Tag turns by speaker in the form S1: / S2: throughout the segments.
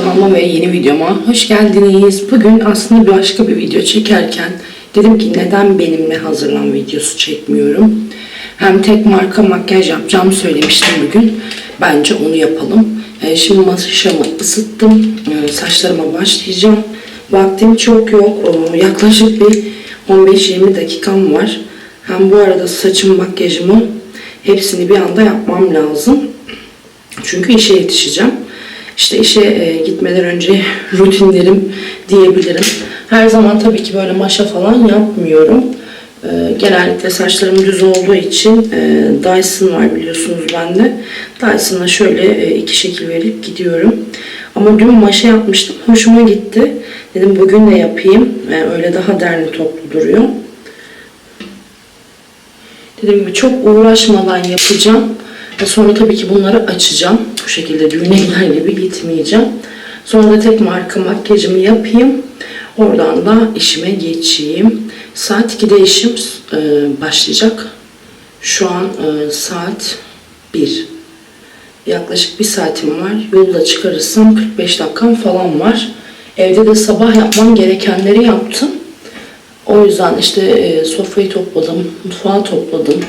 S1: Kanalıma ve yeni videoma hoş geldiniz. Bugün aslında başka bir video çekerken dedim ki neden benimle hazırlan videosu çekmiyorum. Hem tek marka makyaj yapacağımı söylemiştim bugün. Bence onu yapalım. Ee, şimdi maşamı ısıttım. Ee, saçlarıma başlayacağım. Vaktim çok yok. Yaklaşık bir 15-20 dakikam var. Hem bu arada saçım makyajımı hepsini bir anda yapmam lazım. Çünkü işe yetişeceğim. İşte işe e, gitmeden önce rutinlerim diyebilirim. Her zaman tabii ki böyle maşa falan yapmıyorum. E, genellikle saçlarım düz olduğu için e, Dyson var biliyorsunuz bende. Dyson'la şöyle e, iki şekil verip gidiyorum. Ama dün maşa yapmıştım. Hoşuma gitti. Dedim bugün de yapayım. Öyle daha derli toplu duruyor. Dediğim gibi çok uğraşmadan yapacağım. Ve sonra tabii ki bunları açacağım. Bu şekilde düğüne gider gibi gitmeyeceğim. Sonra da tek marka makyajımı yapayım. Oradan da işime geçeyim. Saat 2'de işim e, başlayacak. Şu an e, saat 1. Yaklaşık bir saatim var. Yolda çıkarırsam 45 dakikam falan var. Evde de sabah yapmam gerekenleri yaptım. O yüzden işte e, sofrayı topladım, mutfağı topladım,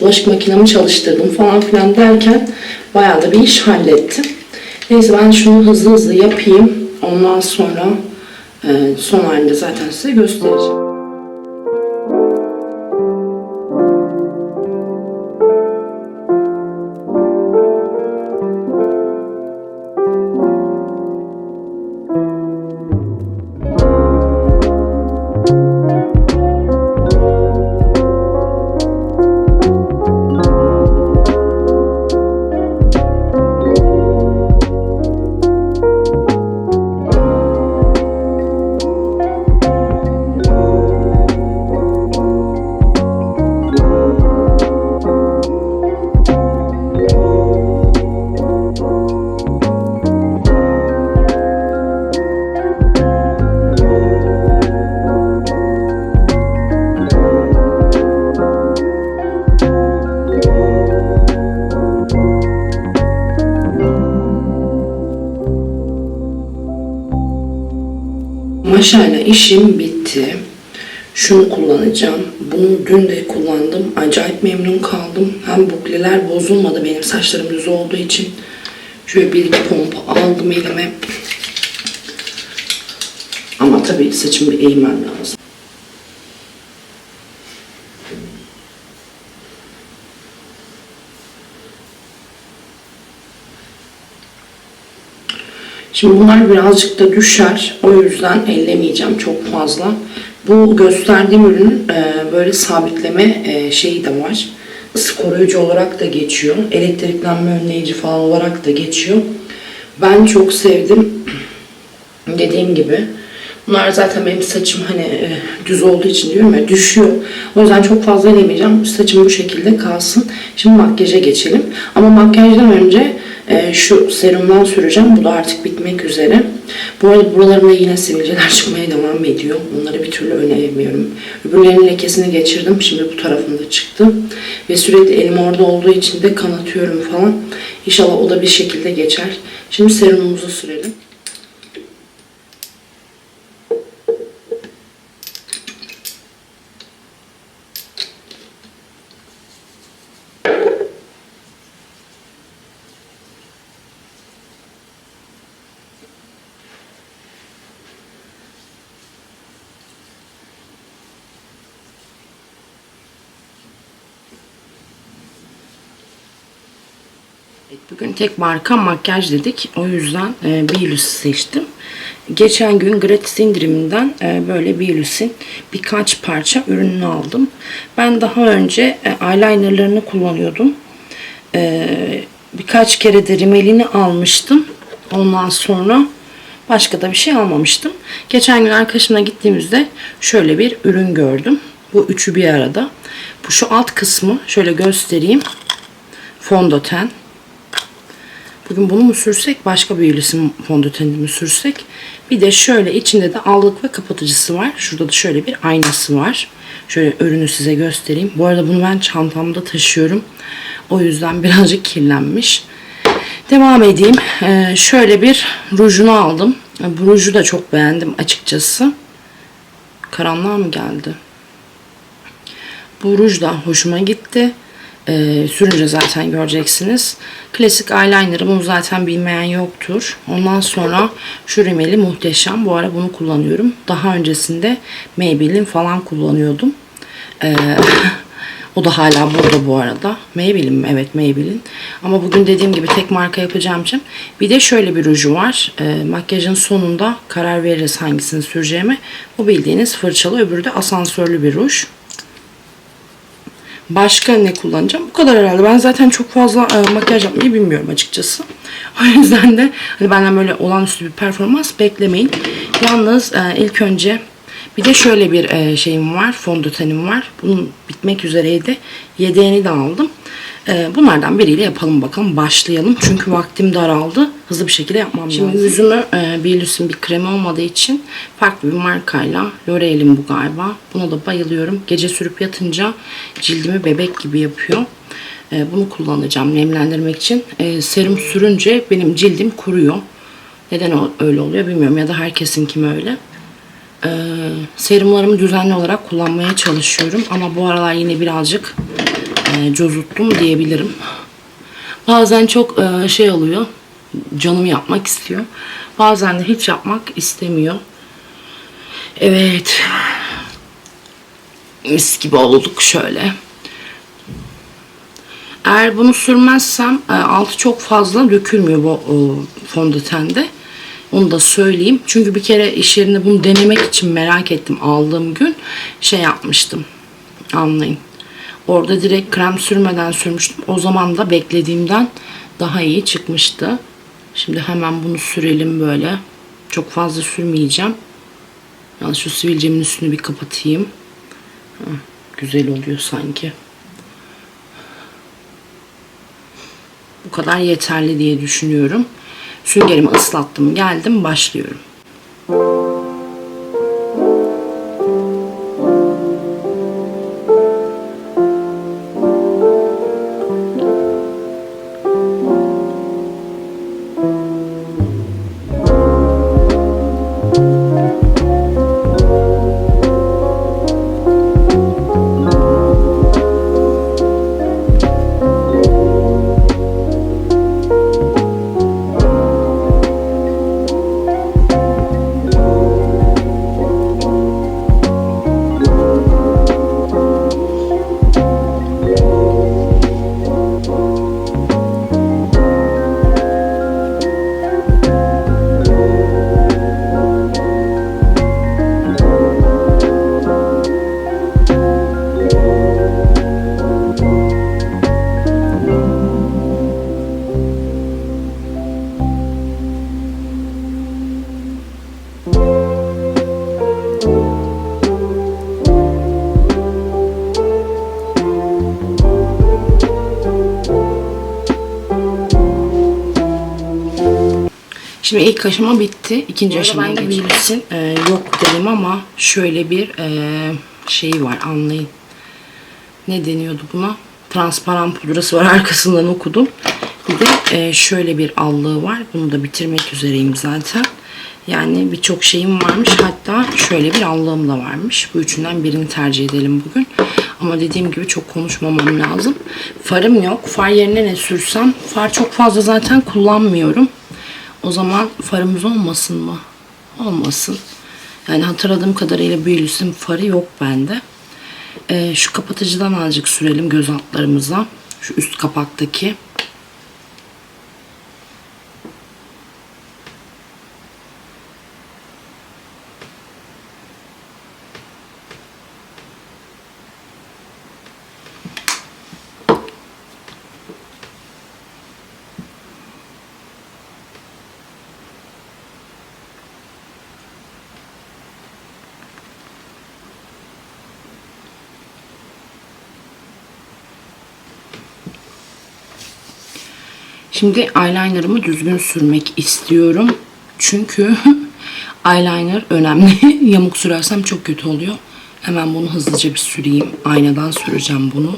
S1: bulaşık makinemi çalıştırdım falan filan derken bayağı da bir iş hallettim. Neyse ben şunu hızlı hızlı yapayım. Ondan sonra e, son halinde zaten size göstereceğim. Maşayla işim bitti. Şunu kullanacağım. Bunu dün de kullandım. Acayip memnun kaldım. Hem bukleler bozulmadı benim saçlarım düz olduğu için. Şöyle bir iki pompa aldım elime. Ama tabii saçımı eğmem lazım. Şimdi bunlar birazcık da düşer. O yüzden ellemeyeceğim çok fazla. Bu gösterdiğim ürünün e, böyle sabitleme e, şeyi de var. Isı koruyucu olarak da geçiyor. Elektriklenme önleyici falan olarak da geçiyor. Ben çok sevdim. Dediğim gibi. Bunlar zaten benim saçım hani e, düz olduğu için diyorum ya düşüyor. O yüzden çok fazla elemeyeceğim. Saçım bu şekilde kalsın. Şimdi makyaja geçelim. Ama makyajdan önce e, şu serumdan süreceğim. Bu da artık bitmek üzere. Bu arada buralarımda yine sivilceler çıkmaya devam ediyor. Onları bir türlü önleyemiyorum. Öbürlerinin lekesini geçirdim. Şimdi bu tarafında çıktı. Ve sürekli elim orada olduğu için de kanatıyorum falan. İnşallah o da bir şekilde geçer. Şimdi serumumuzu sürelim. Evet, Bugün tek marka makyaj dedik. O yüzden e, Bielus'u seçtim. Geçen gün gratis indiriminden e, böyle Bielus'in birkaç parça ürününü aldım. Ben daha önce e, eyelinerlarını kullanıyordum. E, birkaç kere de rimelini almıştım. Ondan sonra başka da bir şey almamıştım. Geçen gün arkadaşımla gittiğimizde şöyle bir ürün gördüm. Bu üçü bir arada. Bu şu alt kısmı şöyle göstereyim. Fondöten. Bugün bunu mu sürsek başka bir iyilesin fondötenini mi sürsek? Bir de şöyle içinde de allık ve kapatıcısı var. Şurada da şöyle bir aynası var. Şöyle ürünü size göstereyim. Bu arada bunu ben çantamda taşıyorum. O yüzden birazcık kirlenmiş. Devam edeyim. Ee, şöyle bir rujunu aldım. Bu ruju da çok beğendim açıkçası. Karanlığa mı geldi? Bu ruj da hoşuma gitti. Ee, sürünce zaten göreceksiniz. Klasik eyeliner'ı bunu zaten bilmeyen yoktur. Ondan sonra şu rimeli muhteşem. Bu ara bunu kullanıyorum. Daha öncesinde Maybelline falan kullanıyordum. Ee, o da hala burada bu arada. Maybelline mi? Evet Maybelline. Ama bugün dediğim gibi tek marka yapacağım için. Bir de şöyle bir ruju var. Ee, makyajın sonunda karar veririz hangisini süreceğime. Bu bildiğiniz fırçalı. Öbürü de asansörlü bir ruj. Başka ne kullanacağım? Bu kadar herhalde. Ben zaten çok fazla e, makyaj yapmayı bilmiyorum açıkçası. O yüzden de hani benden böyle olağanüstü bir performans beklemeyin. Yalnız e, ilk önce bir de şöyle bir e, şeyim var. Fondötenim var. Bunun bitmek üzereydi. Yedeğini de aldım. E, bunlardan biriyle yapalım bakalım. Başlayalım. Çünkü vaktim daraldı. Hızlı bir şekilde yapmam Şimdi lazım. yüzümü e, Bielus'un bir kremi olmadığı için farklı bir markayla L'Oreal'in bu galiba. Buna da bayılıyorum. Gece sürüp yatınca cildimi bebek gibi yapıyor. E, bunu kullanacağım nemlendirmek için. E, serum sürünce benim cildim kuruyor. Neden öyle oluyor bilmiyorum ya da herkesin kimi öyle. Ee, serumlarımı düzenli olarak kullanmaya çalışıyorum. Ama bu aralar yine birazcık e, cozuttum diyebilirim. Bazen çok e, şey oluyor. Canım yapmak istiyor. Bazen de hiç yapmak istemiyor. Evet. Mis gibi olduk şöyle. Eğer bunu sürmezsem e, altı çok fazla dökülmüyor bu e, fondötende. Onu da söyleyeyim. Çünkü bir kere iş yerinde bunu denemek için merak ettim aldığım gün. Şey yapmıştım. Anlayın. Orada direkt krem sürmeden sürmüştüm. O zaman da beklediğimden daha iyi çıkmıştı. Şimdi hemen bunu sürelim böyle. Çok fazla sürmeyeceğim. Yani şu sivilcemin üstünü bir kapatayım. Heh, güzel oluyor sanki. Bu kadar yeterli diye düşünüyorum. Süngerimi ıslattım, geldim, başlıyorum. Şimdi ilk aşama bitti. İkinci aşamaya ben de bilirsin e, yok dedim ama şöyle bir e, şeyi var anlayın. Ne deniyordu buna? Transparan pudrası var arkasından okudum. Bir de e, şöyle bir allığı var. Bunu da bitirmek üzereyim zaten. Yani birçok şeyim varmış. Hatta şöyle bir allığım da varmış. Bu üçünden birini tercih edelim bugün. Ama dediğim gibi çok konuşmamam lazım. Farım yok. Far yerine ne sürsem? Far çok fazla zaten kullanmıyorum. O zaman farımız olmasın mı? Olmasın. Yani hatırladığım kadarıyla Bielus'un farı yok bende. Ee, şu kapatıcıdan azıcık sürelim göz altlarımıza. Şu üst kapaktaki. Şimdi eyelinerımı düzgün sürmek istiyorum. Çünkü eyeliner önemli. Yamuk sürersem çok kötü oluyor. Hemen bunu hızlıca bir süreyim. Aynadan süreceğim bunu.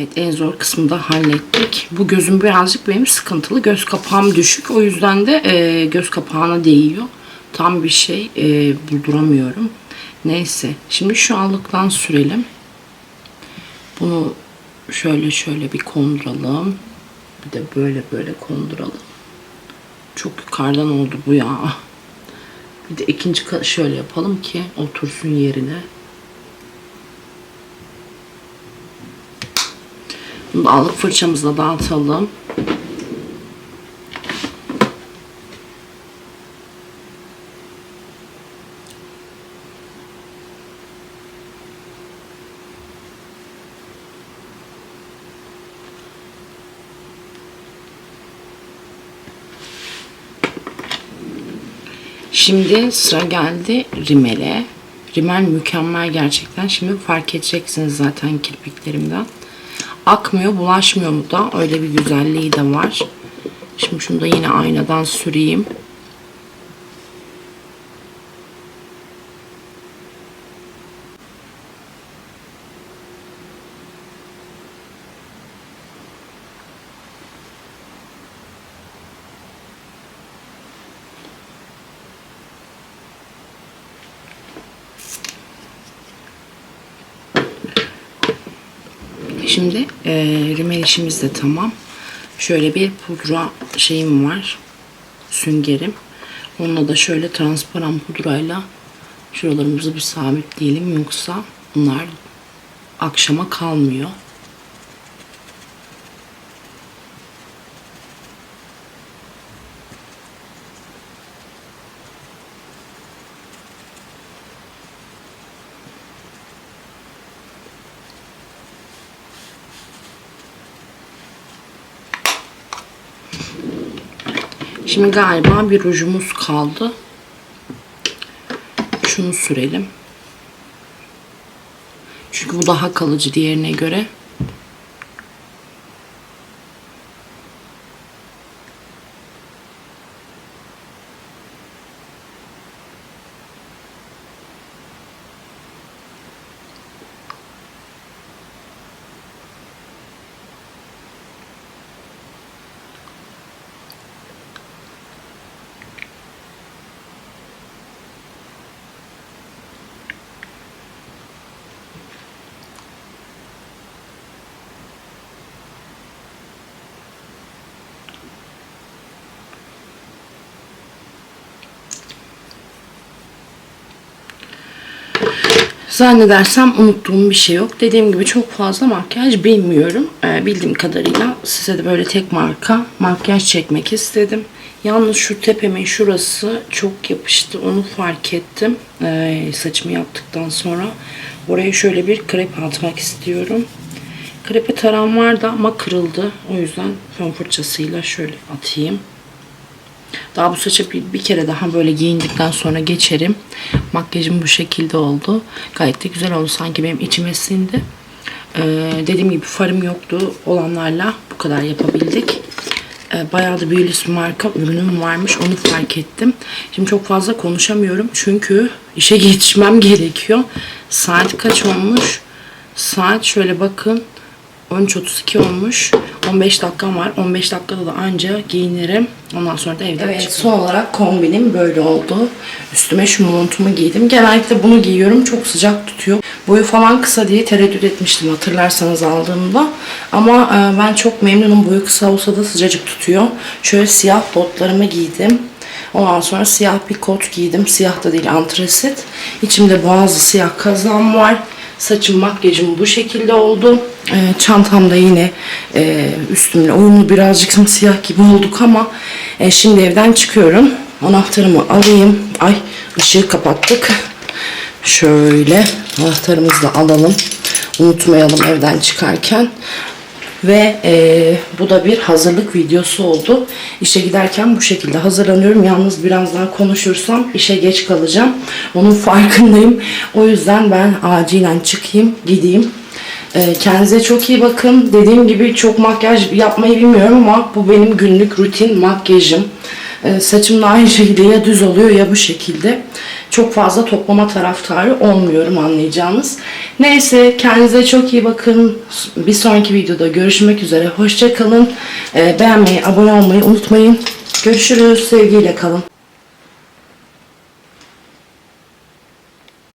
S1: Evet en zor kısmını da hallettik. Bu gözüm birazcık benim sıkıntılı. Göz kapağım düşük. O yüzden de e, göz kapağına değiyor. Tam bir şey e, bulduramıyorum. Neyse. Şimdi şu allıktan sürelim. Bunu şöyle şöyle bir konduralım. Bir de böyle böyle konduralım. Çok yukarıdan oldu bu ya. Bir de ikinci şöyle yapalım ki otursun yerine. Bunu da allık fırçamızla dağıtalım. Şimdi sıra geldi rimele. Rimel mükemmel gerçekten. Şimdi fark edeceksiniz zaten kirpiklerimden. Akmıyor, bulaşmıyor mu da öyle bir güzelliği de var. Şimdi şunu da yine aynadan süreyim. Şimdi e, rimel işimiz de tamam. Şöyle bir pudra şeyim var. Süngerim. Onunla da şöyle transparan pudrayla şuralarımızı bir sabitleyelim. Yoksa bunlar akşama kalmıyor. Şimdi galiba bir rujumuz kaldı. Şunu sürelim. Çünkü bu daha kalıcı diğerine göre. Zannedersem unuttuğum bir şey yok. Dediğim gibi çok fazla makyaj bilmiyorum. Ee, bildiğim kadarıyla size de böyle tek marka makyaj çekmek istedim. Yalnız şu tepemin şurası çok yapıştı. Onu fark ettim. Ee, saçımı yaptıktan sonra. Oraya şöyle bir krep atmak istiyorum. Krepe taram vardı ama kırıldı. O yüzden fön fırçasıyla şöyle atayım. Daha bu saça bir, bir kere daha böyle giyindikten sonra geçerim. Makyajım bu şekilde oldu. Gayet de güzel oldu. Sanki benim içime sindi. Ee, dediğim gibi farım yoktu. Olanlarla bu kadar yapabildik. Ee, bayağı da büyülü bir marka ürünüm varmış. Onu fark ettim. Şimdi çok fazla konuşamıyorum. Çünkü işe yetişmem gerekiyor. Saat kaç olmuş? Saat şöyle bakın. 13.32 olmuş. 15 dakikam var. 15 dakikada da anca giyinirim. Ondan sonra da evden evet, Son olarak kombinim böyle oldu. Üstüme şu montumu giydim. Genellikle bunu giyiyorum. Çok sıcak tutuyor. Boyu falan kısa diye tereddüt etmiştim hatırlarsanız aldığımda. Ama e, ben çok memnunum. Boyu kısa olsa da sıcacık tutuyor. Şöyle siyah botlarımı giydim. Ondan sonra siyah bir kot giydim. Siyah da değil antresit. İçimde bazı siyah kazağım var. Saçım makyajım bu şekilde oldu. E, çantamda yine e, üstümle uyumlu birazcık siyah gibi olduk ama e, şimdi evden çıkıyorum. Anahtarımı alayım. Ay ışığı kapattık. Şöyle anahtarımızı da alalım. Unutmayalım evden çıkarken. Ve e, bu da bir hazırlık videosu oldu. İşe giderken bu şekilde hazırlanıyorum. Yalnız biraz daha konuşursam işe geç kalacağım. Onun farkındayım. O yüzden ben acilen çıkayım, gideyim. E, kendinize çok iyi bakın. Dediğim gibi çok makyaj yapmayı bilmiyorum ama bu benim günlük rutin makyajım. Ee, saçım da aynı şekilde ya düz oluyor ya bu şekilde. Çok fazla toplama taraftarı olmuyorum anlayacağınız. Neyse kendinize çok iyi bakın. Bir sonraki videoda görüşmek üzere. Hoşça kalın. Ee, beğenmeyi, abone olmayı unutmayın. Görüşürüz. Sevgiyle kalın.